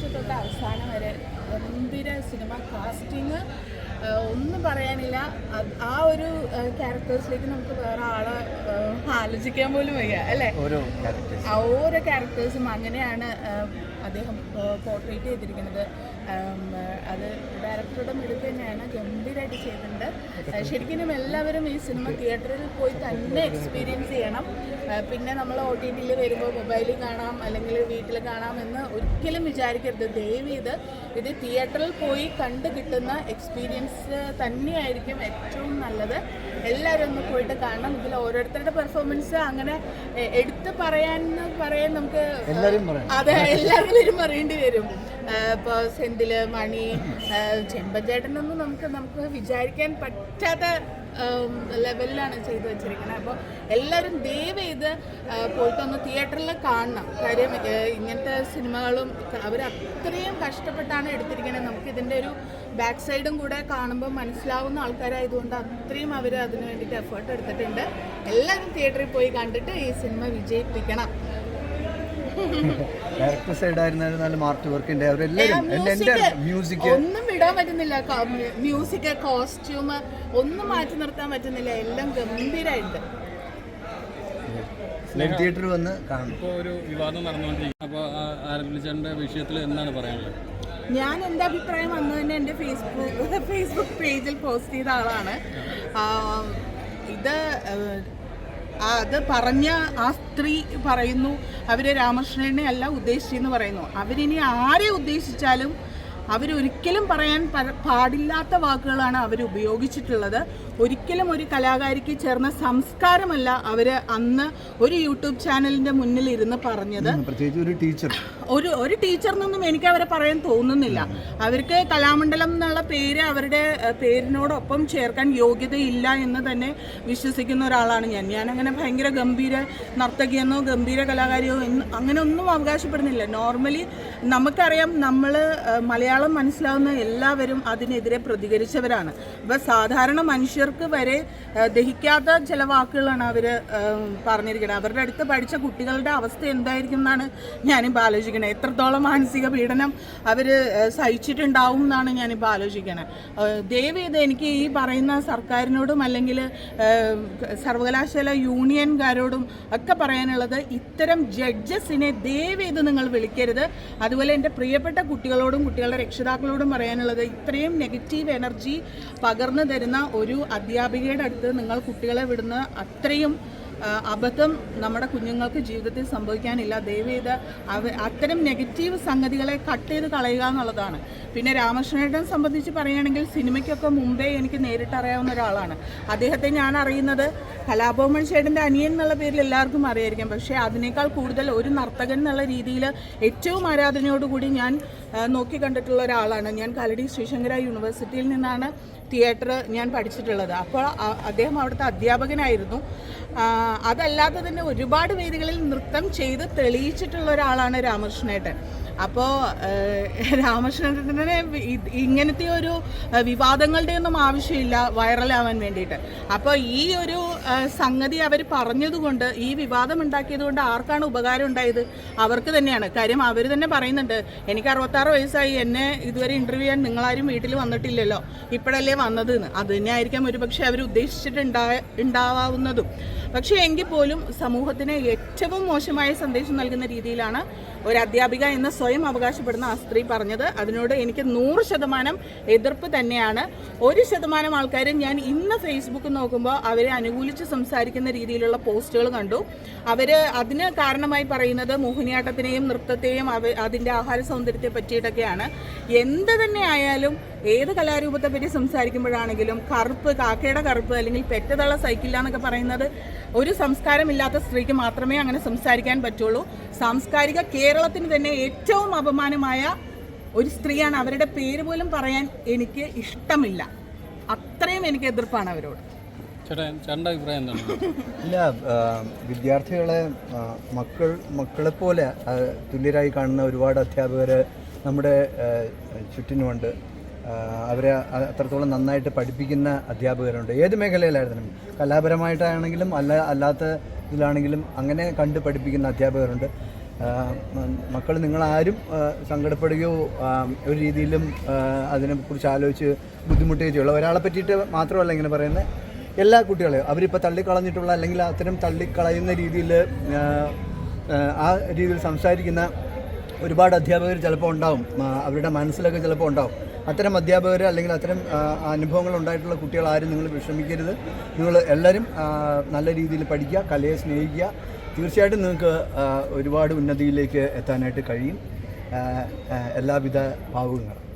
First തൊട്ട് അവസാനം വരെ ഗംഭീര സിനിമ കാസ്റ്റിങ് ഒന്നും പറയാനില്ല. ആ ഒരു ക്യാരക്ടേഴ്സിലേക്ക് നമുക്ക് വേറെ ആളെ ആലോചിക്കാൻ പോലും വയ്യ അല്ലേ? ഓരോ ക്യാരക്ടേഴ്സ് ആ ഓരോ ക്യാരക്ടേഴ്സും അങ്ങനെയാണ് അദ്ദേഹം പോർട്രേറ്റ് ചെയ്തിരിക്കുന്നത്. അത് ഡയറക്ടറുടെ മിടുക്ക് തന്നെയാണ് ഗംഭീരമായിട്ട് ചെയ്തിട്ടുണ്ട്. ശരിക്കും എല്ലാവരും ഈ സിനിമ തിയേറ്ററിൽ പോയി തന്നെ എക്സ്പീരിയൻസ് ചെയ്യണം. പിന്നെ നമ്മൾ ഒ ടി ടിയിൽ വരുമ്പോൾ മൊബൈലിൽ കാണാം അല്ലെങ്കിൽ വീട്ടിൽ കാണാം എന്ന് ഒരിക്കലും വിചാരിക്കരുത്. ദയവ് ഇത് ഇത് തിയേറ്ററിൽ പോയി കണ്ട് കിട്ടുന്ന എക്സ്പീരിയൻസ് തന്നെയായിരിക്കും ഏറ്റവും നല്ലത്. എല്ലാവരും ഒന്ന് പോയിട്ട് കാണണം. ഇതിൽ ഓരോരുത്തരുടെ പെർഫോമൻസ് അങ്ങനെ എടുത്ത് പറയാൻ പറയാൻ നമുക്ക് അതെ എല്ലാവരും പറയേണ്ടി വരും. ഇപ്പോൾ സെന്തിൽ മണി ആ, ചെമ്പഞ്ചേട്ടനൊന്നും നമുക്ക് നമുക്ക് വിചാരിക്കാൻ പറ്റാത്ത ലെവലിലാണ് ചെയ്തു വെച്ചിരിക്കുന്നത്. അപ്പോൾ എല്ലാവരും ദയവ് ചെയ്ത് പോയിട്ടൊന്ന് തിയേറ്ററിൽ കാണണം. കാര്യം ഇങ്ങനത്തെ സിനിമകളും അവർ അത്രയും കഷ്ടപ്പെട്ടാണ് എടുത്തിരിക്കുന്നത്. നമുക്ക് ഇതിന്റെ ഒരു ബാക്ക് സൈഡും കൂടെ കാണുമ്പോൾ മനസ്സിലാവുന്ന ആൾക്കാരായതുകൊണ്ട് അത്രയും അവർ അതിന് വേണ്ടിയിട്ട് എഫേർട്ട് എടുത്തിട്ടുണ്ട്. എല്ലാവരും തിയേറ്ററിൽ പോയി കണ്ടിട്ട് ഈ സിനിമ വിജയിപ്പിക്കണം. ഡയറക്ടർ സൈഡ് ആയിരുന്നാലും ആർട്ട് വർക്കിന്റെ അവരെല്ലാവരും എന്റെ എന്റെ മ്യൂസിക് ഒന്നും വിടാൻ പറ്റുന്നില്ല. മ്യൂസിക് കോസ്റ്റ്യൂം ഒന്നും മാറ്റി നിർത്താൻ പറ്റുന്നില്ല. എല്ലാം ഗംഭീരമായിട്ട് തിയേറ്ററിൽ വന്ന് കാണും. ഇപ്പോൾ ഒരു വിവാദം നടന്നുകൊണ്ടിരിക്കുന്നു. അപ്പോൾ ആരംഭിച്ചേണ്ട വിഷയത്തിൽ എന്താണ് പറയാനുള്ളത്? ഞാൻ എന്റെ അഭിപ്രായം അന്ന് തന്നെ എന്റെ ഫേസ്ബുക്ക് ഫേസ്ബുക്ക് പേജിൽ പോസ്റ്റ് ചെയ്ത ആളാണ്. ഇത് അത് പറഞ്ഞ ആ സ്ത്രീ പറയുന്നു അവരെ രാമകൃഷ്ണനെ അല്ല ഉദ്ദേശിച്ചെന്ന് പറയുന്നു. അവരിനി ആരെ ഉദ്ദേശിച്ചാലും അവരൊരിക്കലും പറയാൻ പാടില്ലാത്ത വാക്കുകളാണ് അവർ ഉപയോഗിച്ചിട്ടുള്ളത്. ഒരിക്കലും ഒരു കലാകാരിക്ക് ചേർന്ന സംസ്കാരമല്ല അവർ അന്ന് ഒരു യൂട്യൂബ് ചാനലിന്റെ മുന്നിൽ ഇരുന്ന് പറഞ്ഞത്. പ്രത്യേകിച്ച് ഒരു ടീച്ചർ. ഒരു ഒരു ടീച്ചറിനൊന്നും എനിക്ക് അവരെ പറയാൻ തോന്നുന്നില്ല. അവർക്ക് കലാമണ്ഡലം എന്നുള്ള പേര് അവരുടെ പേരിനോടൊപ്പം ചേർക്കാൻ യോഗ്യതയില്ല എന്ന് തന്നെ വിശ്വസിക്കുന്ന ഒരാളാണ് ഞാൻ. ഞാൻ അങ്ങനെ ഭയങ്കര ഗംഭീര നർത്തകിയെന്നോ ഗംഭീര കലാകാരിയോ എന്ന് അങ്ങനെ ഒന്നും അവകാശപ്പെടുന്നില്ല. നോർമലി നമുക്കറിയാം നമ്മൾ മലയാളം മനസ്സിലാവുന്ന എല്ലാവരും അതിനെതിരെ പ്രതികരിച്ചവരാണ്. അപ്പോൾ സാധാരണ മനുഷ്യർക്ക് വരെ ദഹിക്കാത്ത ചില വാക്കുകളാണ് അവർ പറഞ്ഞിരിക്കുന്നത്. അവരുടെ അടുത്ത് പഠിച്ച കുട്ടികളുടെ അവസ്ഥ എന്തായിരിക്കും എന്നാണ് ഞാനിപ്പോൾ ആലോചിക്കുന്നത്. എത്രത്തോളം മാനസിക പീഡനം അവർ സഹിച്ചിട്ടുണ്ടാവും എന്നാണ് ഞാനിപ്പോൾ ആലോചിക്കുന്നത്. ദയവ് ചെയ്ത് എനിക്ക് ഈ പറയുന്ന സർക്കാരിനോടും അല്ലെങ്കിൽ സർവകലാശാല യൂണിയൻകാരോടും ഒക്കെ പറയാനുള്ളത് ഇത്തരം ജഡ്ജസിനെ ദയവ് ചെയ്ത് നിങ്ങൾ വിളിക്കരുത്. അതുപോലെ എന്റെ പ്രിയപ്പെട്ട കുട്ടികളോടും കുട്ടികളുടെ രക്ഷിതാക്കളോടും പറയാനുള്ളത് ഇത്രയും നെഗറ്റീവ് എനർജി പകർന്നു തരുന്ന ഒരു അധ്യാപികയുടെ അടുത്ത് നിങ്ങൾ കുട്ടികളെ വിടുന്ന അത്രയും അബദ്ധം നമ്മുടെ കുഞ്ഞുങ്ങൾക്ക് ജീവിതത്തിൽ സംഭവിക്കാനില്ല. ദയവ് ചെയ്ത് അവ അത്തരം നെഗറ്റീവ് സംഗതികളെ കട്ട് ചെയ്ത് കളയുക എന്നുള്ളതാണ്. പിന്നെ രാമകൃഷ്ണനെ സംബന്ധിച്ച് പറയുകയാണെങ്കിൽ സിനിമയ്ക്കൊക്കെ മുമ്പേ എനിക്ക് നേരിട്ടറിയാവുന്ന ഒരാളാണ്. അദ്ദേഹത്തെ ഞാൻ അറിയുന്നത് കലാഭവൻ ചേട്ടന്റെ അനിയൻ എന്നുള്ള പേരിൽ എല്ലാവർക്കും അറിയായിരിക്കും. പക്ഷേ അതിനേക്കാൾ കൂടുതൽ ഒരു നർത്തകൻ എന്നുള്ള രീതിയിൽ ഏറ്റവും ആരാധനയോടുകൂടി ഞാൻ നോക്കി കണ്ടിട്ടുള്ള ഒരാളാണ്. ഞാൻ കാലടി ശ്രീശങ്കര യൂണിവേഴ്സിറ്റിയിൽ നിന്നാണ് തിയേറ്റർ ഞാൻ പഠിച്ചിട്ടുള്ളത്. അപ്പോൾ അദ്ദേഹം അവിടുത്തെ അധ്യാപകനായിരുന്നു. അതല്ലാതെ തന്നെ ഒരുപാട് വേദികളിൽ നൃത്തം ചെയ്ത് തെളിയിച്ചിട്ടുള്ള ഒരാളാണ് രാമകൃഷ്ണേട്ടൻ. അപ്പോൾ രാമകൃഷ്ണനെ ഇങ്ങനത്തെ ഒരു വിവാദങ്ങളുടെ ഒന്നും ആവശ്യമില്ല വൈറലാവാൻ വേണ്ടിയിട്ട്. അപ്പോൾ ഈ ഒരു സംഗതി അവർ പറഞ്ഞതുകൊണ്ട് ഈ വിവാദം ഉണ്ടാക്കിയത് കൊണ്ട് ആർക്കാണ് ഉപകാരം ഉണ്ടായത്? അവർക്ക് തന്നെയാണ്. കാര്യം അവർ തന്നെ പറയുന്നുണ്ട് എനിക്ക് അറുപത്താറ് വയസ്സായി എന്നെ ഇതുവരെ ഇന്റർവ്യൂ ചെയ്യാൻ നിങ്ങളാരും വീട്ടിൽ വന്നിട്ടില്ലല്ലോ. ഇപ്പോഴല്ലേ വന്നത് അത് തന്നെ ആയിരിക്കാം ഒരുപക്ഷെ അവർ ഉദ്ദേശിച്ചിട്ടുണ്ടാ ഉണ്ടാവാവുന്നതും. പക്ഷേ എങ്കിൽ പോലും സമൂഹത്തിന് ഏറ്റവും മോശമായ സന്ദേശം നൽകുന്ന രീതിയിലാണ് ഒരു അധ്യാപിക എന്ന് സ്വയം അവകാശപ്പെടുന്ന ആ സ്ത്രീ പറഞ്ഞത്. അതിനോട് എനിക്ക് നൂറ് ശതമാനം എതിർപ്പ് തന്നെയാണ്. ഒരു ശതമാനം ആൾക്കാർ ഞാൻ ഇന്ന് ഫേസ്ബുക്ക് നോക്കുമ്പോൾ അവരെ അനുകൂലിച്ച് സംസാരിക്കുന്ന രീതിയിലുള്ള പോസ്റ്റുകൾ കണ്ടു. അവർ അതിന് കാരണമായി പറയുന്നത് മോഹിനിയാട്ടത്തിനെയും നൃത്തത്തെയും അവ അതിന്റെ ആഹാര സൗന്ദര്യത്തെ പറ്റിയിട്ടൊക്കെയാണ്. എന്ത് തന്നെ ആയാലും ഏത് കലാരൂപത്തെ പറ്റി സംസാരിക്കുമ്പോഴാണെങ്കിലും കറുപ്പ് കാക്കയുടെ കറുപ്പ് അല്ലെങ്കിൽ പെറ്റതള്ള സൈക്കില്ല എന്നൊക്കെ പറയുന്നത് ഒരു സംസ്കാരമില്ലാത്ത സ്ത്രീക്ക് മാത്രമേ അങ്ങനെ സംസാരിക്കാൻ പറ്റുള്ളൂ. സാംസ്കാരിക കേരളത്തിന് തന്നെ ഏറ്റവും അപമാനമായ ഒരു സ്ത്രീയാണ്. അവരുടെ പേര് പോലും പറയാൻ എനിക്ക് ഇഷ്ടമില്ല. അത്രയും എനിക്ക് എതിർപ്പാണ് അവരോട്. ചേട്ടാ ചേട്ടന്റെ അഭിപ്രായം എന്താണ്? ഇല്ല വിദ്യാർത്ഥികളെ മക്കൾ മക്കളെ പോലെ തുല്യരായി കാണുന്ന ഒരുപാട് അധ്യാപകർ നമ്മുടെ ചുറ്റിനുമുണ്ട്. അവരെ അത്രത്തോളം നന്നായിട്ട് പഠിപ്പിക്കുന്ന അധ്യാപകരുണ്ട്. ഏത് മേഖലയിലായിരുന്നാലും കലാപരമായിട്ടാണെങ്കിലും അല്ല അല്ലാത്ത ഇതിലാണെങ്കിലും അങ്ങനെ കണ്ട് പഠിപ്പിക്കുന്ന അധ്യാപകരുണ്ട്. മക്കൾ നിങ്ങളാരും സങ്കടപ്പെടുകയോ ഒരു രീതിയിലും അതിനെക്കുറിച്ച് ആലോചിച്ച് ബുദ്ധിമുട്ടുകയോ ചെയ്യുള്ളൂ ഒരാളെ പറ്റിയിട്ട് മാത്രമല്ല ഇങ്ങനെ പറയുന്നത്. എല്ലാ കുട്ടികളെയും അവരിപ്പോൾ തള്ളിക്കളഞ്ഞിട്ടുള്ള അല്ലെങ്കിൽ അത്തരം തള്ളിക്കളയുന്ന രീതിയിൽ ആ രീതിയിൽ സംസാരിക്കുന്ന ഒരുപാട് അധ്യാപകർ ചിലപ്പോൾ ഉണ്ടാവും. അവരുടെ മനസ്സിലൊക്കെ ചിലപ്പോൾ ഉണ്ടാവും. അത്തരം അധ്യാപകർ അല്ലെങ്കിൽ അത്തരം അനുഭവങ്ങൾ ഉണ്ടായിട്ടുള്ള കുട്ടികൾ ആരും നിങ്ങൾ വിഷമിക്കരുത്. നിങ്ങൾ എല്ലാവരും നല്ല രീതിയിൽ പഠിക്കുക കലയെ സ്നേഹിക്കുക. തീർച്ചയായിട്ടും നിങ്ങൾക്ക് ഒരുപാട് ഉന്നതിയിലേക്ക് എത്താനായിട്ട് കഴിയും. എല്ലാവിധ ഭാവുകങ്ങളും.